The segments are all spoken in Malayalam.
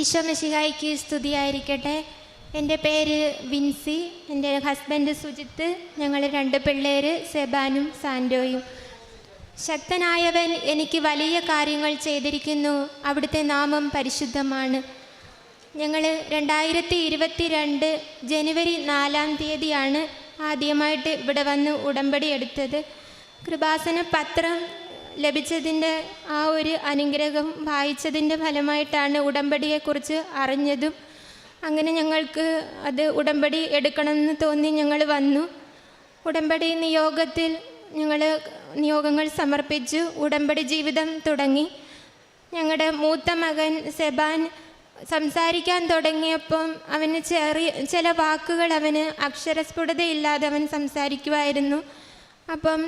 ഈശോ മെസ്സിഹായിക്ക് സ്തുതിയായിരിക്കട്ടെ. എന്റെ പേര് വിൻസി എന്റെ ഹസ്ബൻഡ് സുജിത്ത് ഞങ്ങൾ രണ്ട് പിള്ളേർ സെബാനും സാൻഡോയും. ശക്തനായവൻ എനിക്ക് വലിയ കാര്യങ്ങൾ ചെയ്തിരിക്കുന്നു. അവിടുത്തെ നാമം പരിശുദ്ധമാണ്. ഞങ്ങൾ രണ്ടായിരത്തി ഇരുപത്തി രണ്ട് ജനുവരി നാലാം തീയതിയാണ് ആദ്യമായിട്ട് ഇവിടെ വന്ന് ഉടമ്പടി എടുത്തത്. കൃപാസന പത്രം ലഭിച്ചതിന്റെ ആ ഒരു അനുഗ്രഹം വായിച്ചതിന്റെ ഫലമായിട്ടാണ് ഉടമ്പടിയെക്കുറിച്ച് അറിഞ്ഞതും. അങ്ങനെ ഞങ്ങൾക്ക് അത് ഉടമ്പടി എടുക്കണമെന്ന് തോന്നി ഞങ്ങൾ വന്നു. ഉടമ്പടി നിയോഗത്തിൽ ഞങ്ങൾ നിയോഗങ്ങൾ സമർപ്പിച്ചു. ഉടമ്പടി ജീവിതം തുടങ്ങി. ഞങ്ങളുടെ മൂത്ത മകൻ സെബാൻ സംസാരിക്കാൻ തുടങ്ങിയപ്പം അവന് ചെറിയ ചില വാക്കുകൾ അവന് അക്ഷരസ്ഫുടതയില്ലാതെ അവൻ സംസാരിക്കുമായിരുന്നു അപ്പം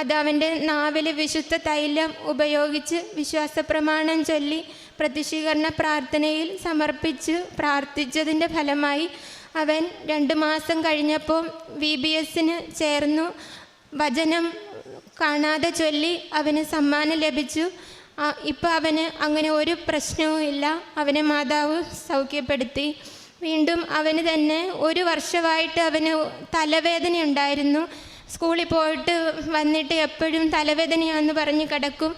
അത് അവന്റെ നാവിൽ വിശുദ്ധ തൈലം ഉപയോഗിച്ച് വിശ്വാസ പ്രമാണം ചൊല്ലി പ്രതിഷീകരണ പ്രാർത്ഥനയിൽ സമർപ്പിച്ച് പ്രാർത്ഥിച്ചതിന്റെ ഫലമായി അവൻ രണ്ട് മാസം കഴിഞ്ഞപ്പോൾ വി ബി എസിന് ചേർന്നു. വചനം കാണാതെ ചൊല്ലി അവന് സമ്മാനം ലഭിച്ചു. ഇപ്പം അവന് അങ്ങനെ ഒരു പ്രശ്നവും ഇല്ല. അവനെ മാതാവ് സൗഖ്യപ്പെടുത്തി. വീണ്ടും അവന് തന്നെ ഒരു വർഷമായിട്ട് അവന് തലവേദന ഉണ്ടായിരുന്നു സ്കൂളിൽ പോയിട്ട് വന്നിട്ട് എപ്പോഴും തലവേദനയാണെന്ന് പറഞ്ഞ് കിടക്കും.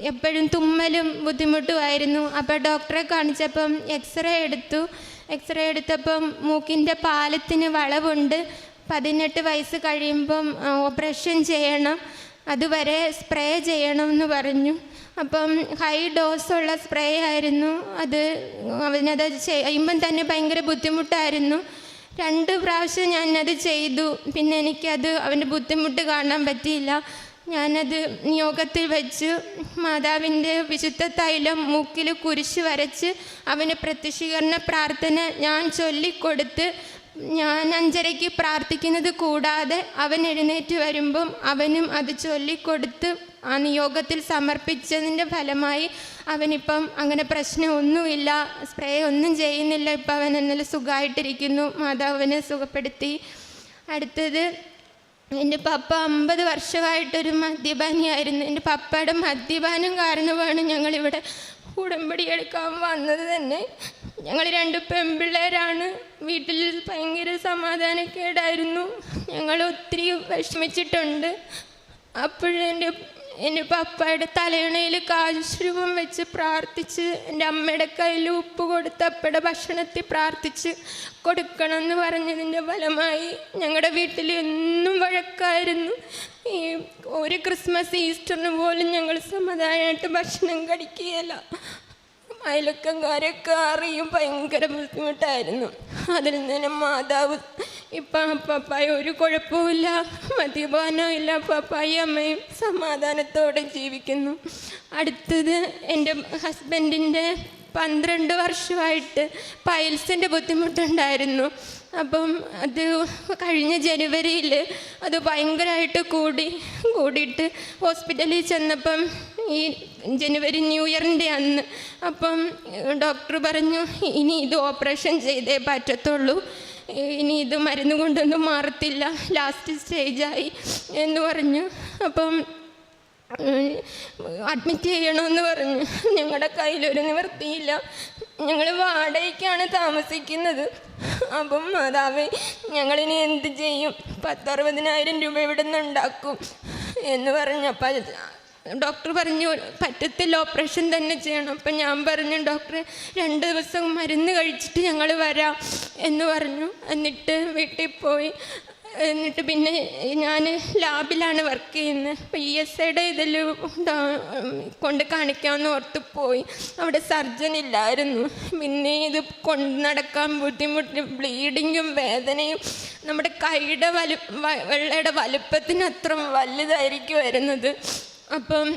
എപ്പോഴും തുമ്മലും ബുദ്ധിമുട്ടുമായിരുന്നു. അപ്പോൾ ഡോക്ടറെ കാണിച്ചപ്പം എക്സ്റേ എടുത്തു. എക്സ്റേ എടുത്തപ്പം മൂക്കിന്റെ പാലത്തിന് വളവുണ്ട്. പതിനെട്ട് വയസ്സ് കഴിയുമ്പം ഓപ്പറേഷൻ ചെയ്യണം. അതുവരെ സ്പ്രേ ചെയ്യണം എന്ന് പറഞ്ഞു. അപ്പം ഹൈ ഡോസുള്ള സ്പ്രേ ആയിരുന്നു. അത് അവനത് ചെയ്യുമ്പം തന്നെ ഭയങ്കര ബുദ്ധിമുട്ടായിരുന്നു. രണ്ട് പ്രാവശ്യം ഞാനത് ചെയ്തു. പിന്നെ എനിക്കത് അവന്റെ ബുദ്ധിമുട്ട് കാണാൻ പറ്റിയില്ല. ഞാനത് നിയോഗത്തിൽ വെച്ച് മാതാവിന്റെ വിശുദ്ധ തൈലം മൂക്കിൽ കുരിശ് വരച്ച് അവന് പ്രത്യക്ഷീകരണ പ്രാർത്ഥന ഞാൻ ചൊല്ലിക്കൊടുത്ത് ഞാൻ അഞ്ചരയ്ക്ക് പ്രാർത്ഥിക്കുന്നത് കൂടാതെ അവൻ എഴുന്നേറ്റ് വരുമ്പം അവനും അത് ചൊല്ലിക്കൊടുത്ത് ആ നിയോഗത്തിൽ സമർപ്പിച്ചതിന്റെ ഫലമായി അവനിപ്പം അങ്ങനെ പ്രശ്നമൊന്നുമില്ല സ്പ്രേ ഒന്നും ചെയ്യുന്നില്ല ഇപ്പം അവൻ എന്നാലും സുഖമായിട്ടിരിക്കുന്നു മാതാവിനെ സുഖപ്പെടുത്തി. അടുത്തത് എന്റെ പപ്പ അമ്പത് വർഷമായിട്ടൊരു മദ്യപാനിയായിരുന്നു. എന്റെ പപ്പയുടെ മദ്യപാനം കാരണമാണ് ഞങ്ങളിവിടെ ഉടമ്പടി എടുക്കാൻ വന്നത് തന്നെ. ഞങ്ങൾ രണ്ട് പെൺപിള്ളേരാണ്. വീട്ടിൽ ഭയങ്കര സമാധാനക്കേടായിരുന്നു. ഞങ്ങൾ ഒത്തിരി വിഷമിച്ചിട്ടുണ്ട്. അപ്പോഴെന്റെ എന്റെ പപ്പയുടെ തലയണയിൽ കാശുരൂപം വെച്ച് പ്രാർത്ഥിച്ച് എന്റെ അമ്മയുടെ കയ്യിൽ ഉപ്പ് കൊടുത്ത് അപ്പയുടെ ഭക്ഷണത്തിൽ പ്രാർത്ഥിച്ച് കൊടുക്കണം എന്ന് പറഞ്ഞതിന്റെ ഫലമായി ഞങ്ങളുടെ വീട്ടിൽ എന്നും വഴക്കായിരുന്നു. ഈ ഒരു ക്രിസ്മസ് ഈസ്റ്ററിന് പോലും ഞങ്ങൾ സമാധാനമായിട്ട് ഭക്ഷണം കഴിക്കുകയില്ല. അയലക്കംകാരൊക്കെ അറിയും. ഭയങ്കര ബുദ്ധിമുട്ടായിരുന്നു. അതിൽ നിന്ന് മാതാവ് ഇപ്പം പപ്പായ ഒരു കുഴപ്പമില്ല മദ്യപാനം ഇല്ല. പപ്പായ അമ്മയും സമാധാനത്തോടെ ജീവിക്കുന്നു. അടുത്തത് എന്റെ ഹസ്ബൻഡിന്റെ പന്ത്രണ്ട് വർഷമായിട്ട് പൈൽസിന്റെ ബുദ്ധിമുട്ടുണ്ടായിരുന്നു. അപ്പം അത് കഴിഞ്ഞ ജനുവരിയിൽ അത് ഭയങ്കരമായിട്ട് കൂടി കൂടിയിട്ട് ഹോസ്പിറ്റലിൽ ചെന്നപ്പം ഈ ജനുവരി ന്യൂ ഇയറിന്റെ അന്ന്. അപ്പം ഡോക്ടർ പറഞ്ഞു ഇനി ഇത് ഓപ്പറേഷൻ ചെയ്തേ പറ്റത്തുള്ളൂ. ഇനി ഇത് മരുന്ന് കൊണ്ടൊന്നും മാറത്തില്ല. ലാസ്റ്റ് സ്റ്റേജായി എന്ന് പറഞ്ഞു. അപ്പം അഡ്മിറ്റ് ചെയ്യണമെന്ന് പറഞ്ഞു. ഞങ്ങളുടെ കയ്യിലൊരു നിവൃത്തിയില്ല. ഞങ്ങൾ വാടകയ്ക്കാണ് താമസിക്കുന്നത്. അപ്പം മാതാവേ ഞങ്ങളിനി എന്ത് ചെയ്യും? പത്തറുപതിനായിരം രൂപ ഇവിടെ നിന്ന് ഉണ്ടാക്കും എന്ന് പറഞ്ഞപ്പോൾ ഡോക്ടർ പറഞ്ഞു പറ്റത്തില്ല ഓപ്പറേഷൻ തന്നെ ചെയ്യണം. അപ്പം ഞാൻ പറഞ്ഞു ഡോക്ടർ രണ്ട് ദിവസം മരുന്ന് കഴിച്ചിട്ട് ഞങ്ങൾ വരാം എന്ന് പറഞ്ഞു. എന്നിട്ട് വീട്ടിൽ പോയി. എന്നിട്ട് പിന്നെ ഞാൻ ലാബിലാണ് വർക്ക് ചെയ്യുന്നത്. അപ്പോൾ ഇ എസ് ഐയുടെ ഇതിൽ കൊണ്ട് കാണിക്കാമെന്ന് ഓർത്ത് പോയി. അവിടെ സർജൻ ഇല്ലായിരുന്നു. പിന്നെ ഇത് കൊണ്ട് നടക്കാൻ ബുദ്ധിമുട്ട് ബ്ലീഡിങ്ങും വേദനയും. നമ്മുടെ കൈയുടെ വലു വെള്ളയുടെ വലുപ്പത്തിന് അത്ര വലുതായിരിക്കും വരുന്നത് അപ്പം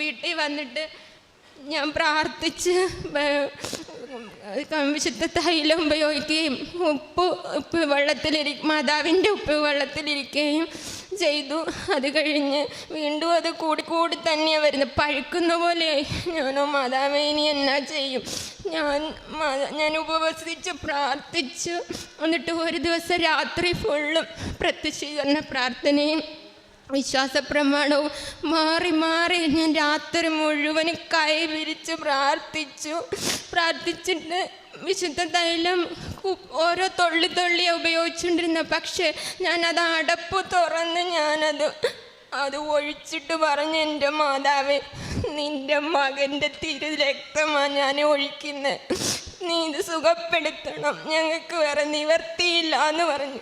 വീട്ടിൽ വന്നിട്ട് ഞാൻ പ്രാർത്ഥിച്ച് വിശുദ്ധ തൈലം ഉപയോഗിക്കുകയും ഉപ്പ് ഉപ്പ് വെള്ളത്തിലിരി മാതാവിന്റെ ഉപ്പ് വെള്ളത്തിലിരിക്കുകയും ചെയ്തു. അത് കഴിഞ്ഞ് വീണ്ടും അത് കൂടി കൂടി തന്നെയാണ് വരുന്നത് പഴുക്കുന്ന പോലെയായി ഞാനോ മാതാവേ ഇനി എന്നാ ചെയ്യും? ഞാൻ ഞാൻ ഉപവസിച്ച് പ്രാർത്ഥിച്ചു. എന്നിട്ട് ഒരു ദിവസം രാത്രി ഫുള്ളും പ്രത്യക്ഷീകരണ പ്രാർത്ഥനയും വിശ്വാസപ്രമാണവും മാറി മാറി ഞാൻ രാത്രി മുഴുവനും കൈവിരിച്ച് പ്രാർത്ഥിച്ചു. പ്രാർത്ഥിച്ചിട്ട് വിശുദ്ധ തൈലം ഓരോ തൊള്ളി തള്ളിയാണ് ഉപയോഗിച്ചുകൊണ്ടിരുന്നത് പക്ഷേ ഞാനത് അടപ്പ് തുറന്ന് ഞാനത് അത് ഒഴിച്ചിട്ട് പറഞ്ഞു എന്റെ മാതാവേ നിന്റെ മകന്റെ തിരു രക്തമാണ് ഞാൻ ഒഴിക്കുന്നത് നീ ഇത് സുഖപ്പെടുത്തണം. ഞങ്ങൾക്ക് വേറെ നിവർത്തിയില്ല എന്ന് പറഞ്ഞു.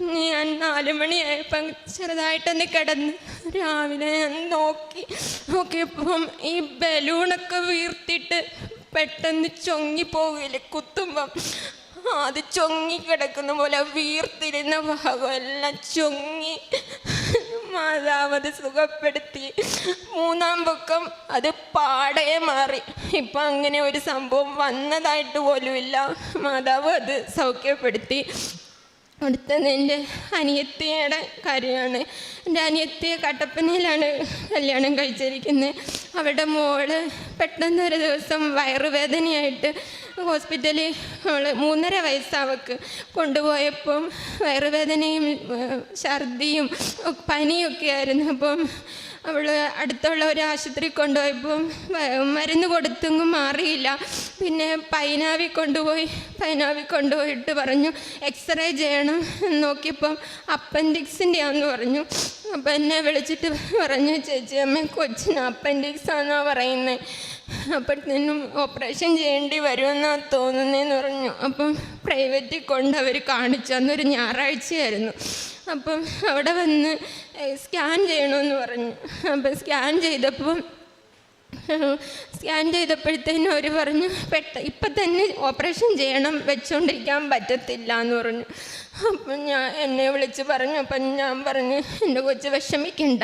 ഞാൻ നാല് മണിയായപ്പം ചെറുതായിട്ടൊന്ന് കിടന്ന് രാവിലെ ഞാൻ നോക്കി. നോക്കിയപ്പം ഈ ബലൂണൊക്കെ വീർത്തിട്ട് പെട്ടെന്ന് ചൊങ്ങി പോകില്ലേ കുത്തുമ്പം. അത് ചൊങ്ങി കിടക്കുന്ന പോലെ വീർത്തിരുന്ന ഭാഗമെല്ലാം ചൊങ്ങി മാതാവ് അത് സുഖപ്പെടുത്തി. മൂന്നാം പൊക്കം അത് പാടയെ മാറി. ഇപ്പം അങ്ങനെ ഒരു സംഭവം വന്നതായിട്ട് പോലുമില്ല. മാതാവ് അത് സൗഖ്യപ്പെടുത്തി. അടുത്തത് എന്റെ അനിയത്തിയുടെ കാര്യമാണ്. എന്റെ അനിയത്തിയെ കട്ടപ്പനയിലാണ് കല്യാണം കഴിച്ചിരിക്കുന്നത്. അവരുടെ മോൾ പെട്ടെന്ന് ഒരു ദിവസം വയറുവേദനയായിട്ട് ഹോസ്പിറ്റലിൽ അവൾ മൂന്നര വയസ്സാവക്ക് കൊണ്ടുപോയപ്പം വയറുവേദനയും ഛർദിയും പനിയൊക്കെ ആയിരുന്നു അപ്പം അവൾ അടുത്തുള്ള ഒരു ആശുപത്രി കൊണ്ടുപോയപ്പം വ- മരുന്ന് കൊടുത്തെങ്കിൽ മാറിയില്ല. പിന്നെ പൈനാവി കൊണ്ടുപോയി പൈനാവി കൊണ്ടുപോയിട്ട് പറഞ്ഞു എക്സ്റേ ചെയ്യണം എന്ന് നോക്കിയപ്പം അപ്പൻഡിക്സിന്റെ ആണെന്ന് പറഞ്ഞു. അപ്പം എന്നെ വിളിച്ചിട്ട് പറഞ്ഞു ചേച്ചി അമ്മ കൊച്ചിന് അപ്പൻഡിക്സ് ആണെന്നാണ് പറയുന്നത് അപ്പോഴത്തേനും ഓപ്പറേഷൻ ചെയ്യേണ്ടി വരുമെന്നാണ് തോന്നുന്നതെന്ന് പറഞ്ഞു. അപ്പം പ്രൈവറ്റിൽ കൊണ്ട് അവർ കാണിച്ചു. അന്നൊരു ഞായറാഴ്ചയായിരുന്നു. അപ്പം അവിടെ വന്ന് സ്കാൻ ചെയ്യണമെന്ന് പറഞ്ഞു. അപ്പം സ്കാൻ ചെയ്തപ്പം സ്കാൻ ചെയ്തപ്പോഴത്തേനും അവർ പറഞ്ഞു പെട്ട ഇപ്പം തന്നെ ഓപ്പറേഷൻ ചെയ്യണം. വെച്ചുകൊണ്ടിരിക്കാൻ പറ്റത്തില്ല എന്ന് പറഞ്ഞു. അപ്പം ഞാൻ എന്നെ വിളിച്ച് പറഞ്ഞു അപ്പം ഞാൻ പറഞ്ഞ് എന്റെ കൊച്ച് വിഷമിക്കണ്ട.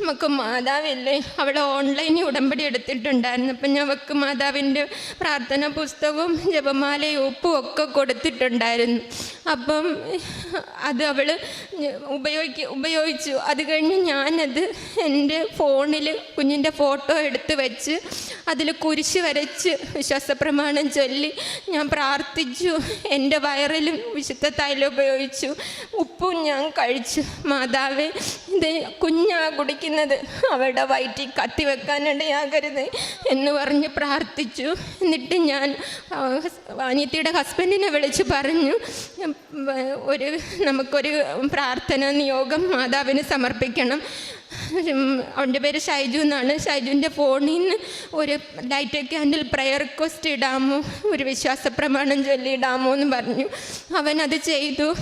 നമുക്ക് മാതാവില്ലേ? അവൾ ഓൺലൈനിൽ ഉടമ്പടി എടുത്തിട്ടുണ്ടായിരുന്നു. അപ്പം ഞാൻ അവൾക്ക് മാതാവിന്റെ പ്രാർത്ഥന പുസ്തകവും ജപമാലയും ഉപ്പും ഒക്കെ കൊടുത്തിട്ടുണ്ടായിരുന്നു. അപ്പം അത് അവൾ ഉപയോഗിക്ക ഉപയോഗിച്ചു. അത് കഴിഞ്ഞ് ഞാനത് എന്റെ ഫോണിൽ കുഞ്ഞിന്റെ ഫോട്ടോ എടുത്ത് വെച്ച് അതിൽ കുരിശ് വരച്ച് വിശ്വാസപ്രമാണം ചൊല്ലി ഞാൻ പ്രാർത്ഥിച്ചു. എന്റെ വയറിലും വിശുദ്ധ തൈലം ഉപയോഗിച്ചു. ഉപ്പും ഞാൻ കഴിച്ചു. മാതാവേ ഇത് കുഞ്ഞാ കുടിക്കുന്നത് അവളുടെ വയറ്റിൽ കത്തി വെക്കാനിടയാകരുത് എന്ന് പറഞ്ഞ് പ്രാർത്ഥിച്ചു. എന്നിട്ട് ഞാൻ അനിയത്തിയുടെ ഹസ്ബൻഡിനെ വിളിച്ച് പറഞ്ഞു ഒരു നമുക്കൊരു പ്രാർത്ഥന നിയോഗം മാതാവിന് സമർപ്പിക്കണം. അവന്റെ പേര് ഷൈജു എന്നാണ്. ഷൈജുവിന്റെ ഫോണിൽ നിന്ന് ഒരു ലൈറ്റ് ക്യാൻഡിൽ പ്രയർ റിക്വസ്റ്റ് ഇടാമോ? ഒരു വിശ്വാസ പ്രമാണം ചൊല്ലിയിടാമോ എന്ന് പറഞ്ഞു. അവൻ അത് ചെയ്തു.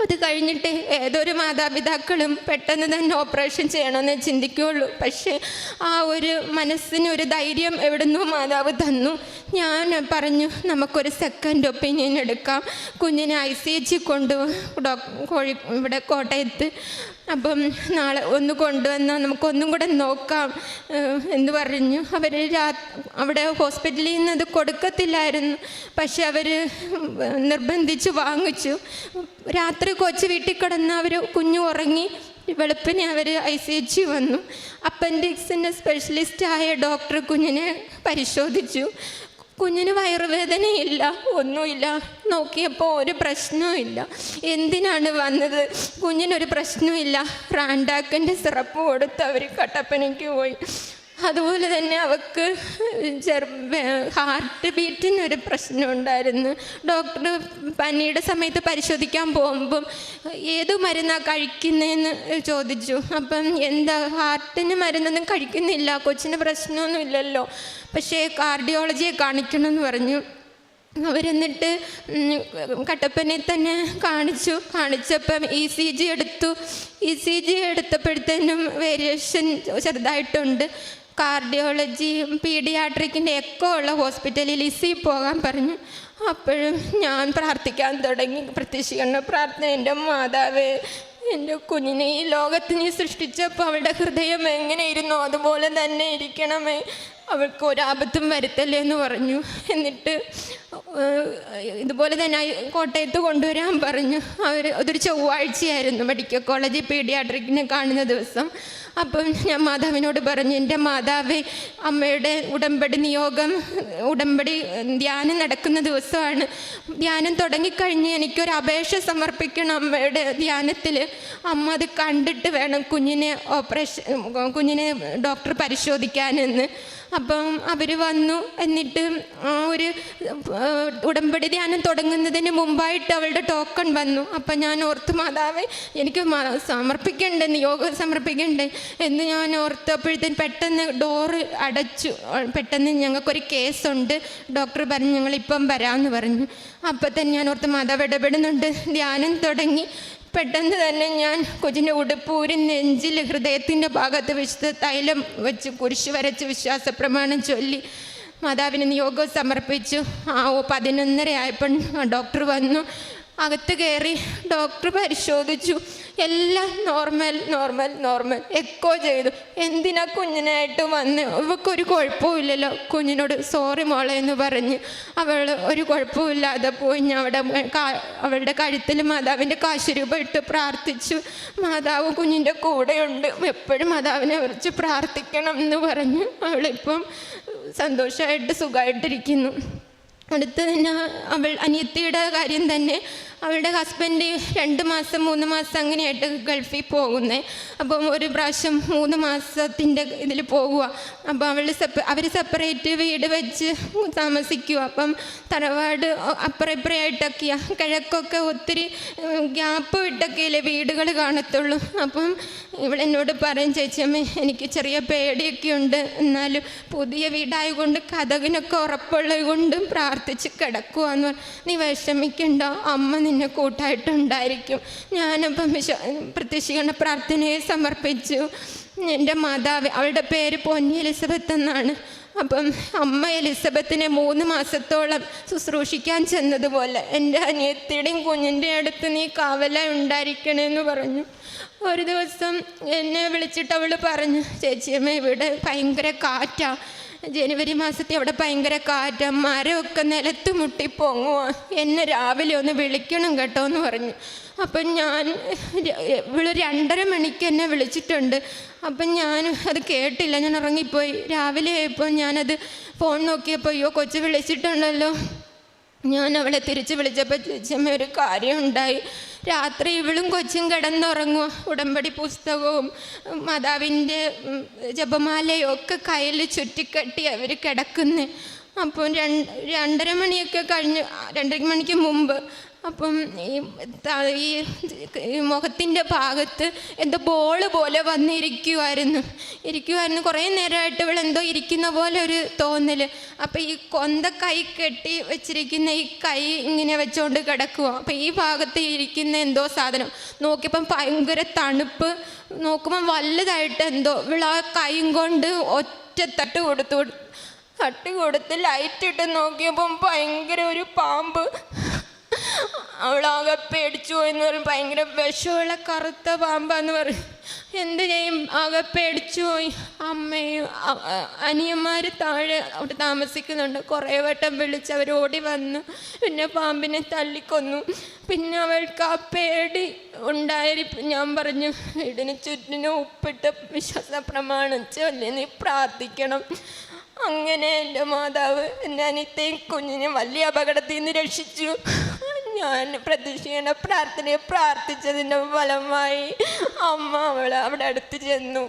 അത് കഴിഞ്ഞിട്ട് ഏതൊരു മാതാപിതാക്കളും പെട്ടെന്ന് തന്നെ ഓപ്പറേഷൻ ചെയ്യണമെന്ന് ചിന്തിക്കുകയുള്ളൂ. പക്ഷേ ആ ഒരു മനസ്സിന് ഒരു ധൈര്യം എവിടുന്നു മാതാവ് തന്നു. ഞാൻ പറഞ്ഞു നമുക്കൊരു സെക്കൻഡ് ഒപ്പീനിയൻ എടുക്കാം. കുഞ്ഞിനെ ഐ സി എച്ച് കൊണ്ടു കോഴി ഇവിടെ കോട്ടയത്ത് അപ്പം നാളെ ഒന്ന് കൊണ്ടുവന്നാൽ നമുക്കൊന്നും കൂടെ നോക്കാം എന്ന് പറഞ്ഞു. അവർ രാ അവിടെ ഹോസ്പിറ്റലിൽ നിന്ന് അത് കൊടുക്കത്തില്ലായിരുന്നു. പക്ഷെ അവർ നിർബന്ധിച്ച് വാങ്ങിച്ചു. രാത്രി കൊച്ച് വീട്ടിൽ കിടന്ന് അവർ കുഞ്ഞു ഉറങ്ങി വെളുപ്പിനെ അവർ ഐ സി എച്ച് വന്നു. അപ്പൻഡിക്സിന്റെ സ്പെഷ്യലിസ്റ്റായ ഡോക്ടർ കുഞ്ഞിനെ പരിശോധിച്ചു. കുഞ്ഞിന് വയറുവേദനയില്ല ഒന്നുമില്ല. നോക്കിയപ്പോൾ ഒരു പ്രശ്നവുമില്ല. എന്തിനാണ് വന്നത്? കുഞ്ഞിനൊരു പ്രശ്നവുമില്ല. റാൻഡാക്കിന്റെ സിറപ്പ് കൊടുത്ത് അവർ കട്ടപ്പനയ്ക്ക് പോയി. അതുപോലെ തന്നെ അവൾക്ക് ചെറു ഹാർട്ട് ബീറ്റിനൊരു പ്രശ്നം ഉണ്ടായിരുന്നു. ഡോക്ടർ പനിയുടെ സമയത്ത് പരിശോധിക്കാൻ പോകുമ്പം ഏത് മരുന്നാണ് കഴിക്കുന്നതെന്ന് ചോദിച്ചു. അപ്പം എന്താ ഹാർട്ടിന് മരുന്നൊന്നും കഴിക്കുന്നില്ല കൊച്ചിന് പ്രശ്നമൊന്നും ഇല്ലല്ലോ. പക്ഷേ കാർഡിയോളജിയെ കാണിക്കണമെന്ന് പറഞ്ഞു. അവരെന്നിട്ട് കട്ടപ്പനെ തന്നെ കാണിച്ചു. കാണിച്ചപ്പം ഇ സി ജി എടുത്തു. ഇ സി ജി എടുത്തപ്പോഴത്തേനും വേരിയേഷൻ ചെറുതായിട്ടുണ്ട്. കാർഡിയോളജി പീഡിയാട്രിക്കിന്റെ ഒക്കെ ഉള്ള ഹോസ്പിറ്റലിൽ ഇസി പോകാൻ പറഞ്ഞു. അപ്പോഴും ഞാൻ പ്രാർത്ഥിക്കാൻ തുടങ്ങി. പ്രത്യക്ഷീകരണ പ്രാർത്ഥന. എന്റെ മാതാവ് എന്റെ കുഞ്ഞിനെ ഈ ലോകത്ത് നീ സൃഷ്ടിച്ചപ്പോൾ അവളുടെ ഹൃദയം എങ്ങനെ ഇരുന്നു അതുപോലെ തന്നെ ഇരിക്കണമേ. അവൾക്ക് ഒരാപത്തും വരുത്തല്ലേ എന്ന് പറഞ്ഞു. എന്നിട്ട് ഇതുപോലെ തന്നെ കോട്ടയത്ത് കൊണ്ടുവരാൻ പറഞ്ഞു. അവർ അതൊരു ചൊവ്വാഴ്ചയായിരുന്നു മെഡിക്കൽ കോളേജ് പീഡിയാട്രിക്കിനെ കാണുന്ന ദിവസം. അപ്പം ഞാൻ മാതാവിനോട് പറഞ്ഞു എന്റെ മാതാവ് അമ്മയുടെ ഉടമ്പടി നിയോഗം ഉടമ്പടി ധ്യാനം നടക്കുന്ന ദിവസമാണ്. ധ്യാനം തുടങ്ങിക്കഴിഞ്ഞ് എനിക്കൊരു അപേക്ഷ സമർപ്പിക്കണം അമ്മയുടെ ധ്യാനത്തിൽ അമ്മ അത് കണ്ടിട്ട് വേണം കുഞ്ഞിനെ ഓപ്പറേഷൻ കുഞ്ഞിനെ ഡോക്ടർ പരിശോധിക്കാനെന്ന്. അപ്പം അവർ വന്നു. എന്നിട്ട് ആ ഒരു ഉടമ്പടി ധ്യാനം തുടങ്ങുന്നതിന് മുമ്പായിട്ട് അവളുടെ ടോക്കൺ വന്നു. അപ്പം ഞാൻ ഓർത്തു മാതാവേ എനിക്ക് സമർപ്പിക്കണ്ടേ നിയോഗം സമർപ്പിക്കണ്ടേ? എന്ന് ഞാൻ ഓർത്തപ്പോഴത്തേന് പെട്ടെന്ന് ഡോറ് അടച്ചു. പെട്ടെന്ന് ഞങ്ങൾക്കൊരു കേസുണ്ട്. ഡോക്ടർ പറഞ്ഞു ഞങ്ങളിപ്പം വരാമെന്ന് പറഞ്ഞു. അപ്പം തന്നെ ഞാൻ ഓർത്ത് മാതാവ് ഇടപെടുന്നുണ്ട്. ധ്യാനം തുടങ്ങി. പെട്ടെന്ന് തന്നെ ഞാൻ കൊച്ചിന്റെ ഉടുപ്പൂരി നെഞ്ചിൽ ഹൃദയത്തിന്റെ ഭാഗത്ത് വിശുദ്ധ തൈലം വെച്ച് കുരിശ് വരച്ച് വിശ്വാസ പ്രമാണം ചൊല്ലി. മാതാവിന് നിയോഗം സമർപ്പിച്ചു. ആ പതിനൊന്നര ആയപ്പോൾ ഡോക്ടർ വന്നു. അകത്ത് കയറി ഡോക്ടർ പരിശോധിച്ചു. എല്ലാം നോർമൽ നോർമൽ നോർമൽ എക്കോ ചെയ്തു. എന്തിനാ കുഞ്ഞിനായിട്ട് വന്ന്? ഇവക്കൊരു കുഴപ്പമില്ലല്ലോ കുഞ്ഞിനോട് സോറി മോളെ എന്ന് പറഞ്ഞ് അവൾ ഒരു കുഴപ്പമില്ലാതെ പോയി. ഞാൻ അവിടെ അവളുടെ കഴുത്തിൽ മാതാവിന്റെ കാശുരൂപ ഇട്ട് പ്രാർത്ഥിച്ചു. മാതാവ് കുഞ്ഞിന്റെ കൂടെയുണ്ട്. എപ്പോഴും മാതാവിനെ കുറിച്ച് പ്രാർത്ഥിക്കണം എന്ന് പറഞ്ഞു അവളിപ്പം സന്തോഷമായിട്ട് സുഖമായിട്ടിരിക്കുന്നു. അടുത്ത് തന്നെ അവൾ അനിയത്തിയുടെ കാര്യം തന്നെ അവളുടെ ഹസ്ബൻഡ് രണ്ട് മാസം മൂന്ന് മാസം അങ്ങനെയായിട്ട് ഗൾഫിൽ പോകുന്നത് അപ്പം ഒരു പ്രാവശ്യം മൂന്ന് മാസത്തിന്റെ ഇതിൽ പോകുക. അപ്പം അവൾ സെപ്പ അവർ സെപ്പറേറ്റ് വീട് വെച്ച് താമസിക്കുക. അപ്പം തറവാട് അപ്പുറം ഇപ്പുറമായിട്ടൊക്കെയാ. കിഴക്കൊക്കെ ഒത്തിരി ഗ്യാപ്പ് വിട്ടൊക്കെയല്ലേ വീടുകൾ കാണത്തുള്ളൂ. അപ്പം ഇവളെന്നോട് പറയും ചേച്ചിയമ്മേ എനിക്ക് ചെറിയ പേടിയൊക്കെ ഉണ്ട്. എന്നാലും പുതിയ വീടായതുകൊണ്ട് കഥകിനൊക്കെ ഉറപ്പുള്ളത് കൊണ്ടും പ്രാർത്ഥിച്ച് കിടക്കുവാന്ന് പറഞ്ഞു നീ വിഷമിക്കണ്ട. അമ്മ നിന്നെ കൂട്ടായിട്ടുണ്ടായിരിക്കും. ഞാനപ്പം വിശ്വ പ്രത്യക്ഷീകരണ പ്രാർത്ഥനയെ സമർപ്പിച്ചു. എന്റെ മാതാവ് അവളുടെ പേര് പൊന്നി എലിസബത്ത് എന്നാണ്. അപ്പം അമ്മ എലിസബത്തിനെ മൂന്ന് മാസത്തോളം ശുശ്രൂഷിക്കാൻ ചെന്നതുപോലെ എന്റെ അനിയത്തിയുടെയും കുഞ്ഞിന്റെ അടുത്ത് നീ കാവല ഉണ്ടായിരിക്കണമെന്ന് പറഞ്ഞു. ഒരു ദിവസം എന്നെ വിളിച്ചിട്ട് അവൾ പറഞ്ഞു ചേച്ചിയമ്മ ഇവിടെ ഭയങ്കര കാറ്റാ. ജനുവരി മാസത്തിൽ അവിടെ ഭയങ്കര കാറ്റം മരമൊക്കെ നിലത്ത് മുട്ടി എന്നെ രാവിലെ ഒന്ന് വിളിക്കണം കേട്ടോ എന്ന് പറഞ്ഞു. അപ്പം ഞാൻ ഇവിടെ രണ്ടര മണിക്ക് എന്നെ വിളിച്ചിട്ടുണ്ട്. അപ്പം ഞാൻ അത് കേട്ടില്ല. ഞാൻ ഉറങ്ങിപ്പോയി. രാവിലെ ആയപ്പോൾ ഞാനത് ഫോൺ നോക്കിയപ്പോൾ അയ്യോ കൊച്ചു വിളിച്ചിട്ടുണ്ടല്ലോ. ഞാൻ അവളെ തിരിച്ച് വിളിച്ചപ്പോൾ ചേച്ചമ്മ ഒരു കാര്യം ഉണ്ടായി രാത്രി ഇവളും കൊച്ചും കിടന്നുറങ്ങും ഉടമ്പടി പുസ്തകവും മാതാവിന്റെ ജപമാലയും ഒക്കെ കയ്യിൽ ചുറ്റിക്കെട്ടി അവർ കിടക്കുന്നത് അപ്പം രണ്ട് രണ്ടര മണിയൊക്കെ കഴിഞ്ഞ് രണ്ടര മണിക്ക് മുമ്പ് അപ്പം ഈ ഈ മുഖത്തിന്റെ ഭാഗത്ത് എന്തോ ബോൾ പോലെ വന്നിരിക്കുമായിരുന്നു ഇരിക്കുമായിരുന്നു കുറേ നേരമായിട്ട് എന്തോ ഇരിക്കുന്ന പോലെ ഒരു തോന്നൽ. അപ്പം ഈ കൊന്ത കൈ കെട്ടി വെച്ചിരിക്കുന്ന ഈ കൈ ഇങ്ങനെ വെച്ചുകൊണ്ട് കിടക്കുക അപ്പം ഈ ഭാഗത്ത് ഇരിക്കുന്ന എന്തോ സാധനം. നോക്കിയപ്പം ഭയങ്കര തണുപ്പ്. നോക്കുമ്പം വലുതായിട്ട് എന്തോ ഇവൾ ആ കൈയും കൊണ്ട് ഒറ്റ തട്ട് കൊടുത്തു. തട്ട് കൊടുത്ത് ലൈറ്റ് ഇട്ട് നോക്കിയപ്പം ഭയങ്കര ഒരു പാമ്പ്. അവളാകെ പേടിച്ചു പോയെന്ന് പറയും. ഭയങ്കര വിഷമുള്ള കറുത്ത പാമ്പാന്ന് പറയും. എന്ത് ചെയ്യും? ആകെ പേടിച്ചു പോയി. അമ്മയും അനിയന്മാർ താഴെ അവിടെ താമസിക്കുന്നുണ്ട്. കുറേ വട്ടം വിളിച്ച് അവർ ഓടി വന്നു. പിന്നെ പാമ്പിനെ തല്ലിക്കൊന്നു. പിന്നെ അവൾക്ക് ആ പേടി ഉണ്ടായിരിക്കും ഞാൻ പറഞ്ഞു വീടിന് ചുറ്റിനും ഉപ്പിട്ട് വിശ്വാസ പ്രമാണം ചൊല്ലി നീ പ്രാർത്ഥിക്കണം. അങ്ങനെ എന്റെ മാതാവ് എന്റെ അനിയത്തെയും കുഞ്ഞിനെ വലിയ അപകടത്തിൽ നിന്ന് രക്ഷിച്ചു. ഞാൻ പ്രതീക്ഷിക്കേണ്ട പ്രാർത്ഥനയെ പ്രാർത്ഥിച്ചതിന്റെ ഫലമായി അമ്മ അവൾ അവിടെ അടുത്ത് ചെന്നു.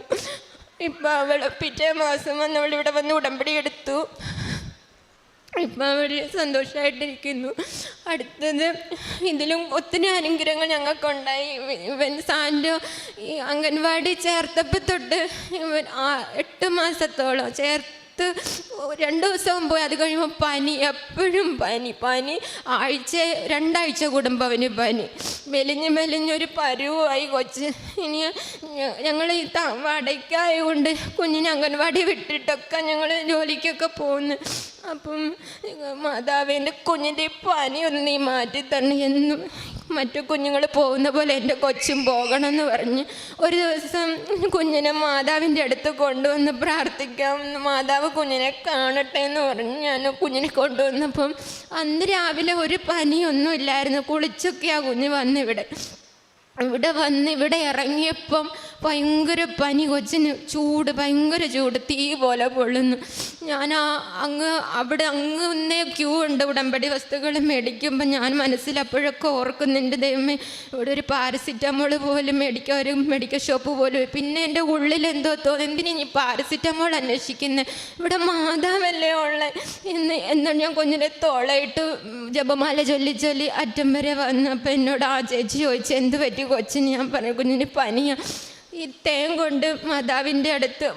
ഇപ്പം അവൾ പിറ്റേ മാസം വന്ന് അവൾ ഇവിടെ വന്ന് ഉടമ്പടി എടുത്തു. ഇപ്പം അവർ സന്തോഷമായിട്ടിരിക്കുന്നു അടുത്തത് ഇതിലും ഒത്തിരി അനുഗ്രഹങ്ങൾ ഞങ്ങൾക്കുണ്ടായി. ഇവൻ സാൻഡോ ഈ അംഗൻവാടി ചേർത്തപ്പോൾ തൊട്ട് ഇവൻ എട്ട് മാസത്തോളം ചേർത്ത് രണ്ട് ദിവസം പോയി. അത് കഴിയുമ്പോൾ പനി എപ്പോഴും പനി പനി. ആഴ്ച രണ്ടാഴ്ച കൂടുമ്പോൾ അവന് പനി. മെലിഞ്ഞ് മെലിഞ്ഞൊരു പരുവായി കൊച്ച്. ഇനി ഞങ്ങൾ ഈ വാടകയ്ക്കായതുകൊണ്ട് കുഞ്ഞിനെ അംഗൻവാടി വിട്ടിട്ടൊക്കെ ഞങ്ങൾ ജോലിക്കൊക്കെ പോകുന്നു അപ്പം മാതാവിന്റെ കുഞ്ഞിന്റെ പനിയൊന്ന് നീ മാറ്റി എന്നും. മറ്റു കുഞ്ഞുങ്ങൾ പോകുന്ന പോലെ എന്റെ കൊച്ചും പോകണമെന്ന് പറഞ്ഞ് ഒരു ദിവസം കുഞ്ഞിനെ മാതാവിന്റെ അടുത്ത് കൊണ്ടുവന്ന് പ്രാർത്ഥിക്കാം. മാതാവ് കുഞ്ഞിനെ കാണട്ടെ എന്ന് പറഞ്ഞ് ഞാൻ കുഞ്ഞിനെ കൊണ്ടുവന്നപ്പം അന്ന് രാവിലെ ഒരു പനിയൊന്നും ഇല്ലായിരുന്നു. കുളിച്ചൊക്കെയാണ് കുഞ്ഞ് വന്നിവിടെ. ഇവിടെ വന്ന് ഇവിടെ ഇറങ്ങിയപ്പം ഭയങ്കര പനി കൊച്ചിന് ചൂട് ഭയങ്കര ചൂട് തീ പോലെ പൊള്ളുന്നു. ഞാൻ ആ അങ്ങ് അവിടെ അങ്ങ് ഒന്നേ ക്യൂ ഉണ്ട് ഉടമ്പടി വസ്തുക്കൾ മേടിക്കുമ്പോൾ ഞാൻ മനസ്സിൽ അപ്പോഴൊക്കെ ഓർക്കുന്നുണ്ട് ദൈവമേ ഇവിടെ ഒരു പാരസിറ്റമോൾ പോലും മേടിക്കാൻ ഒരു മെഡിക്കൽ ഷോപ്പ് പോലും. പിന്നെ എന്റെ ഉള്ളിൽ എന്തോ തോന്നി എന്തിനാ ഈ പാരസിറ്റമോൾ അന്വേഷിക്കുന്നത് ഇവിടെ മാതാവല്ലേ ഉള്ളത് എന്ന് എന്നാണ് ഞാൻ കുഞ്ഞിനെ തോളയിട്ട് ജപമാല ചൊല്ലി ചൊല്ലി അറ്റം വരെ വന്നപ്പോൾ എന്നോട് ആ ചേച്ചി ചോദിച്ചു എന്ത് പറ്റി കൊച്ചിന് ഞാൻ പറഞ്ഞു കുഞ്ഞിന് പനിയാ. ഈ തേൻ കൊണ്ട് മാതാവിന്റെ അടുത്ത്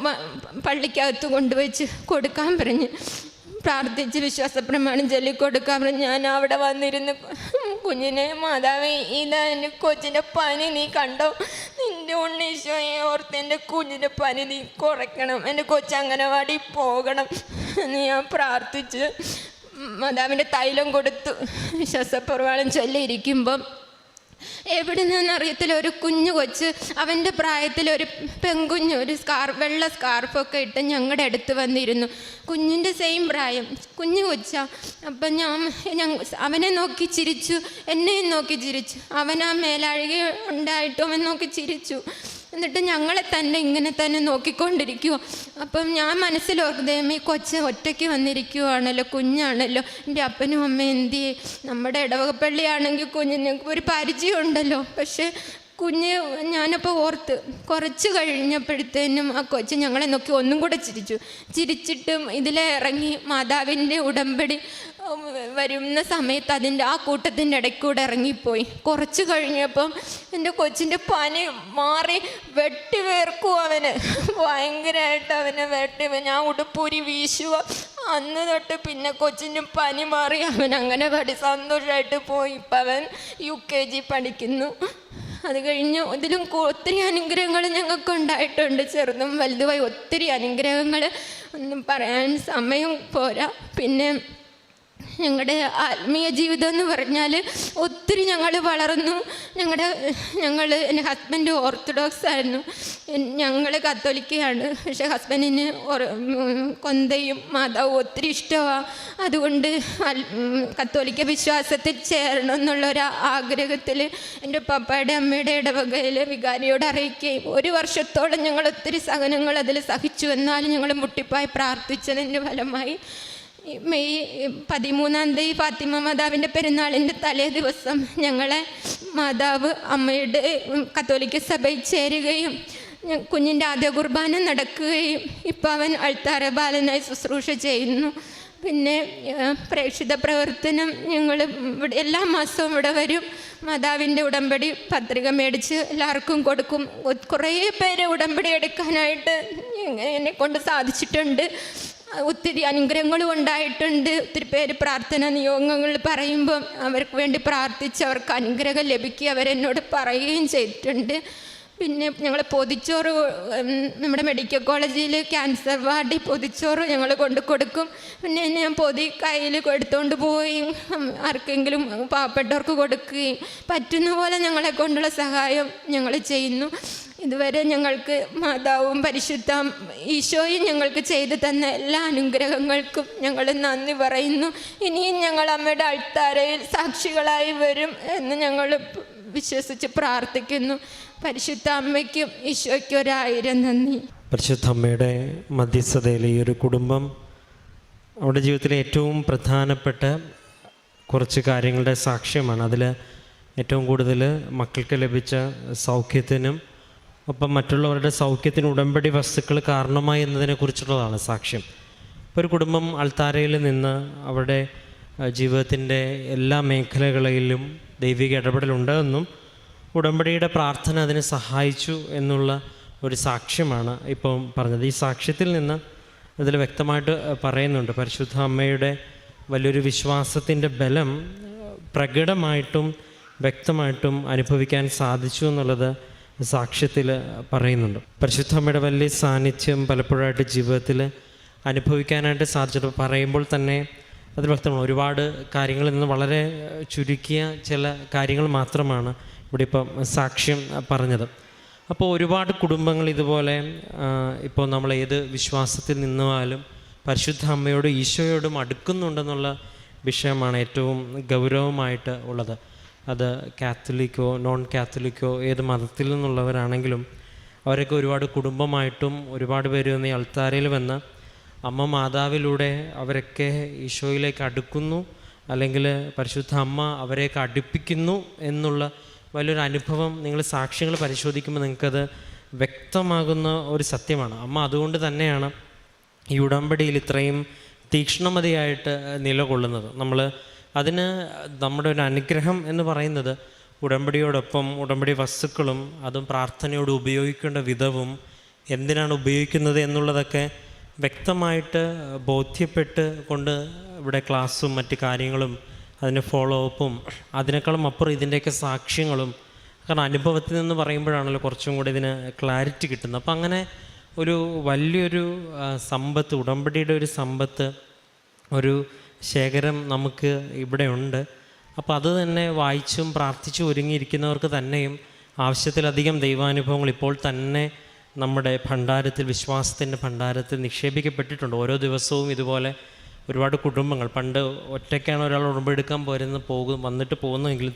പള്ളിക്കകത്ത് കൊണ്ടുവച്ച് കൊടുക്കാൻ പറഞ്ഞ് പ്രാർത്ഥിച്ച് വിശ്വാസപ്രമാണം ചൊല്ലി കൊടുക്കാൻ പറഞ്ഞു ഞാൻ അവിടെ വന്നിരുന്ന്. കുഞ്ഞിനെ മാതാവേ ഇതാ എന്റെ കൊച്ചിന്റെ പനി നീ കണ്ടോ? നിന്റെ ഉണ്ണീശോയെ ഓർത്ത് എന്റെ കുഞ്ഞിന്റെ പനി നീ കുറയ്ക്കണം എന്റെ കൊച്ചു അംഗനവാടി പോകണം. എന്ന് ഞാൻ പ്രാർത്ഥിച്ച് മാതാവിന്റെ തൈലം കൊടുത്തു വിശ്വാസപ്രമാണം ചൊല്ലിയിരിക്കുമ്പം എവിടെ നിന്നറിയത്തില്ല ഒരു കുഞ്ഞു കൊച്ച് അവന്റെ പ്രായത്തിൽ ഒരു പെൺകുഞ്ഞ് ഒരു സ്കാർ വെള്ള സ്കാർഫൊക്കെ ഇട്ട് ഞങ്ങളുടെ അടുത്ത് വന്നിരുന്നു. കുഞ്ഞിന്റെ സെയിം പ്രായം. കുഞ്ഞു കൊച്ച. അപ്പം ഞാൻ അവനെ നോക്കി ചിരിച്ചു എന്നെയും നോക്കി ചിരിച്ചു. അവൻ ആ മേലാഴിക ഉണ്ടായിട്ടും അവൻ നോക്കി ചിരിച്ചു. എന്നിട്ട് ഞങ്ങളെ തന്നെ ഇങ്ങനെ തന്നെ നോക്കിക്കൊണ്ടിരിക്കുക അപ്പം ഞാൻ ഈ കൊച്ച് ഒറ്റയ്ക്ക് വന്നിരിക്കുവാണല്ലോ കുഞ്ഞാണല്ലോ എന്റെ അപ്പനും അമ്മയും എന്തിയെ? നമ്മുടെ ഇടവകപ്പള്ളിയാണെങ്കിൽ കുഞ്ഞിന് ഒരു പരിചയമുണ്ടല്ലോ. പക്ഷേ കുഞ്ഞ് ഞാനപ്പോൾ ഓർത്ത് കുറച്ച് കഴിഞ്ഞപ്പോഴത്തേനും ആ കൊച്ചു ഞങ്ങളെ നോക്കി ഒന്നും കൂടെ ചിരിച്ചു. ചിരിച്ചിട്ടും ഇതിലെ ഇറങ്ങി മാതാവിന്റെ ഉടമ്പടി വരുന്ന സമയത്ത് അതിന്റെ ആ കൂട്ടത്തിന്റെ ഇടയ്ക്കൂടെ ഇറങ്ങിപ്പോയി. കുറച്ച് കഴിഞ്ഞപ്പം എന്റെ കൊച്ചിന്റെ പനി മാറി വെട്ടി വേർക്കും അവന്. ഭയങ്കരമായിട്ട് അവനെ വെട്ടി ഞാൻ ഉടുപ്പൂരി വീശുക അന്ന് തൊട്ട് പിന്നെ കൊച്ചിന്റെ പനി മാറി അവൻ അങ്ങനെ പടി സന്തോഷമായിട്ട് പോയി. ഇപ്പം അവൻ യു കെ ജി പഠിക്കുന്നു. അത് കഴിഞ്ഞ് ഇതിലും ഒത്തിരി അനുഗ്രഹങ്ങൾ ഞങ്ങൾക്ക് ഉണ്ടായിട്ടുണ്ട് ചെറുതും വലുതുമായി ഒത്തിരി അനുഗ്രഹങ്ങൾ ഒന്നും പറയാൻ സമയം പോരാ. പിന്നെ ഞങ്ങളുടെ ആത്മീയ ജീവിതം എന്ന് പറഞ്ഞാൽ ഒത്തിരി ഞങ്ങൾ വളർന്നു. ഞങ്ങളുടെ ഞങ്ങൾ എന്റെ ഹസ്ബൻഡ് ഓർത്തഡോക്സ് ആയിരുന്നു. ഞങ്ങൾ കത്തോലിക്കയാണ്. പക്ഷേ ഹസ്ബൻഡിന് കൊന്തയും മാതാവും ഒത്തിരി ഇഷ്ടമാണ് അതുകൊണ്ട് കത്തോലിക്ക വിശ്വാസത്തിൽ ചേരണം എന്നുള്ളൊരു ആഗ്രഹത്തിൽ എന്റെ പപ്പയുടെ അമ്മയുടെ ഇടവകയിൽ വികാരിയോട് അറിയിക്കുകയും ഒരു വർഷത്തോളം ഞങ്ങൾ ഒത്തിരി സഹനങ്ങൾ അതിൽ സഹിച്ചു. എന്നാലും ഞങ്ങൾ മുട്ടിപ്പായി പ്രാർത്ഥിച്ചതിന്റെ ഫലമായി മെയ് പതിമൂന്നാം തീയതി ഫാത്തിമ മാതാവിന്റെ പെരുന്നാളിന്റെ തലേ ദിവസം ഞങ്ങളെ മാതാവ് അമ്മയുടെ കത്തോലിക്ക സഭയിൽ ചേരുകയും കുഞ്ഞിന്റെ ആദ്യ കുർബാന നടക്കുകയും ഇപ്പോൾ അവൻ അൾത്താര ബാലനായി ശുശ്രൂഷ ചെയ്യുന്നു. പിന്നെ പ്രേക്ഷിത പ്രവർത്തനം ഞങ്ങൾ ഇവിടെ എല്ലാ മാസവും ഇവിടെ വരും. മാതാവിന്റെ ഉടമ്പടി പത്രിക മേടിച്ച് എല്ലാവർക്കും കൊടുക്കും. കുറേ പേര് ഉടമ്പടി എടുക്കാനായിട്ട് എന്നെ കൊണ്ട് സാധിച്ചിട്ടുണ്ട്. ഒത്തിരി അനുഗ്രഹങ്ങളും ഉണ്ടായിട്ടുണ്ട്. ഒത്തിരി പേര് പ്രാർത്ഥന നിയോഗങ്ങൾ പറയുമ്പം അവർക്ക് വേണ്ടി പ്രാർത്ഥിച്ച് അവർക്ക് അനുഗ്രഹം ലഭിക്കുക അവരെന്നോട് പറയുകയും ചെയ്തിട്ടുണ്ട്. പിന്നെ ഞങ്ങൾ പൊതിച്ചോറ് നമ്മുടെ മെഡിക്കൽ കോളേജിൽ ക്യാൻസർ വാർഡിൽ പൊതിച്ചോറ് ഞങ്ങൾ കൊണ്ട് കൊടുക്കും. പിന്നെ ഞാൻ പൊതി കയ്യിൽ എടുത്തുകൊണ്ട് പോയി ആർക്കെങ്കിലും പാവപ്പെട്ടവർക്ക് കൊടുക്കുകയും പറ്റുന്ന പോലെ ഞങ്ങളെ കൊണ്ടുള്ള സഹായം ഞങ്ങൾ ചെയ്യുന്നു. ഇതുവരെ ഞങ്ങൾക്ക് മാതാവും പരിശുദ്ധ ഈശോയും ഞങ്ങൾക്ക് ചെയ്തു തന്ന എല്ലാ അനുഗ്രഹങ്ങൾക്കും ഞങ്ങൾ നന്ദി പറയുന്നു. ഇനിയും ഞങ്ങൾ അമ്മയുടെ അൾത്താരയിൽ സാക്ഷികളായി വരും എന്ന് ഞങ്ങൾ വിശ്വസിച്ച് പ്രാർത്ഥിക്കുന്നു. പരിശുദ്ധ അമ്മയ്ക്കും ഈശോയ്ക്കും ഒരായിരം നന്ദി. പരിശുദ്ധ അമ്മയുടെ മധ്യസ്ഥതയിൽ ഈ ഒരു കുടുംബം അവരുടെ ജീവിതത്തിലെ ഏറ്റവും പ്രധാനപ്പെട്ട കുറച്ച് കാര്യങ്ങളുടെ സാക്ഷ്യമാണ്. അതിൽ ഏറ്റവും കൂടുതൽ മക്കൾക്ക് ലഭിച്ച സൗഖ്യത്തിനും ഒപ്പം മറ്റുള്ളവരുടെ സൗഖ്യത്തിന് ഉടമ്പടി വസ്തുക്കൾ കാരണമായി എന്നതിനെക്കുറിച്ചുള്ളതാണ് സാക്ഷ്യം. ഇപ്പോൾ ഒരു കുടുംബം അൾത്താരയിൽ നിന്ന് അവരുടെ ജീവിതത്തിന്റെ എല്ലാ മേഖലകളിലും ദൈവിക ഇടപെടലുണ്ടെന്നും ഉടമ്പടിയുടെ പ്രാർത്ഥന അതിനെ സഹായിച്ചു എന്നുള്ള ഒരു സാക്ഷ്യമാണ് ഇപ്പം പറഞ്ഞത്. ഈ സാക്ഷ്യത്തിൽ നിന്ന് ഇതിൽ വ്യക്തമായിട്ട് പറയുന്നുണ്ട് പരിശുദ്ധ അമ്മയുടെ വലിയൊരു വിശ്വാസത്തിന്റെ ബലം പ്രകടമായിട്ടും വ്യക്തമായിട്ടും അനുഭവിക്കാൻ സാധിച്ചു എന്നുള്ളത് സാക്ഷ്യത്തിൽ പറയുന്നുണ്ട്. പരിശുദ്ധ അമ്മയുടെ വലിയ സാന്നിധ്യം പലപ്പോഴായിട്ട് ജീവിതത്തിൽ അനുഭവിക്കാനായിട്ട് സാധിച്ചിട്ട് പറയുമ്പോൾ തന്നെ അത് വ്യക്തമാണ്. ഒരുപാട് കാര്യങ്ങളിൽ നിന്ന് വളരെ ചുരുക്കിയ ചില കാര്യങ്ങൾ മാത്രമാണ് ഇവിടെ ഇപ്പം സാക്ഷ്യം പറഞ്ഞത്. അപ്പോൾ ഒരുപാട് കുടുംബങ്ങൾ ഇതുപോലെ ഇപ്പോൾ നമ്മൾ ഏത് വിശ്വാസത്തിൽ നിന്നാലും പരിശുദ്ധ അമ്മയോടും ഈശോയോടും അടുക്കുന്നുണ്ടെന്നുള്ള വിഷയമാണ് ഏറ്റവും ഗൗരവമായിട്ട് ഉള്ളത്. അത് കാത്തലിക്കോ നോൺ കാത്തലിക്കോ ഏത് മതത്തിൽ നിന്നുള്ളവരാണെങ്കിലും അവരൊക്കെ ഒരുപാട് കുടുംബമായിട്ടും ഒരുപാട് പേര് വന്ന് ഈ അൾത്താരയിൽ വന്ന് അമ്മ മാതാവിലൂടെ അവരൊക്കെ ഈശോയിലേക്ക് അടുക്കുന്നു അല്ലെങ്കിൽ പരിശുദ്ധ അമ്മ അവരെയൊക്കെ അടുപ്പിക്കുന്നു എന്നുള്ള വലിയൊരു അനുഭവം നിങ്ങൾ സാക്ഷ്യങ്ങൾ പരിശോധിക്കുമ്പോൾ നിങ്ങൾക്കത് വ്യക്തമാകുന്ന ഒരു സത്യമാണ്. അമ്മ അതുകൊണ്ട് തന്നെയാണ് ഈ ഉടമ്പടിയിൽ ഇത്രയും തീക്ഷ്ണമതിയായിട്ട് നിലകൊള്ളുന്നത്. നമ്മൾ അതിന് നമ്മുടെ ഒരു അനുഗ്രഹം എന്ന് പറയുന്നത് ഉടമ്പടിയോടൊപ്പം ഉടമ്പടി വസ്തുക്കളും അതും പ്രാർത്ഥനയോട് ഉപയോഗിക്കേണ്ട വിധവും എന്തിനാണ് ഉപയോഗിക്കുന്നത് എന്നുള്ളതൊക്കെ വ്യക്തമായിട്ട് ബോധ്യപ്പെട്ട് കൊണ്ട് ഇവിടെ ക്ലാസ്സും മറ്റ് കാര്യങ്ങളും അതിന്റെ ഫോളോ അപ്പും അതിനേക്കാളും അപ്പുറം ഇതിന്റെയൊക്കെ സാക്ഷ്യങ്ങളും കാരണം അനുഭവത്തിൽ നിന്ന് പറയുമ്പോഴാണല്ലോ കുറച്ചും കൂടി ഇതിന് ക്ലാരിറ്റി കിട്ടുന്നത്. അപ്പം അങ്ങനെ ഒരു വലിയൊരു സമ്പത്ത് ഉടമ്പടിയുടെ ഒരു സമ്പത്ത് ഒരു ശേഖരം നമുക്ക് ഇവിടെ ഉണ്ട്. അപ്പോൾ അത് തന്നെ വായിച്ചും പ്രാർത്ഥിച്ചും ഒരുങ്ങിയിരിക്കുന്നവർക്ക് തന്നെയും ആവശ്യത്തിലധികം ദൈവാനുഭവങ്ങൾ ഇപ്പോൾ തന്നെ നമ്മുടെ ഭണ്ഡാരത്തിൽ വിശ്വാസത്തിന്റെ ഭണ്ഡാരത്തിൽ നിക്ഷേപിക്കപ്പെട്ടിട്ടുണ്ട്. ഓരോ ദിവസവും ഇതുപോലെ ഒരുപാട് കുടുംബങ്ങൾ. പണ്ട് ഒറ്റയ്ക്കാണ് ഒരാൾ ഉടമ്പെടുക്കാൻ പോരുന്ന പോകും വന്നിട്ട് പോകുന്നതെങ്കിൽ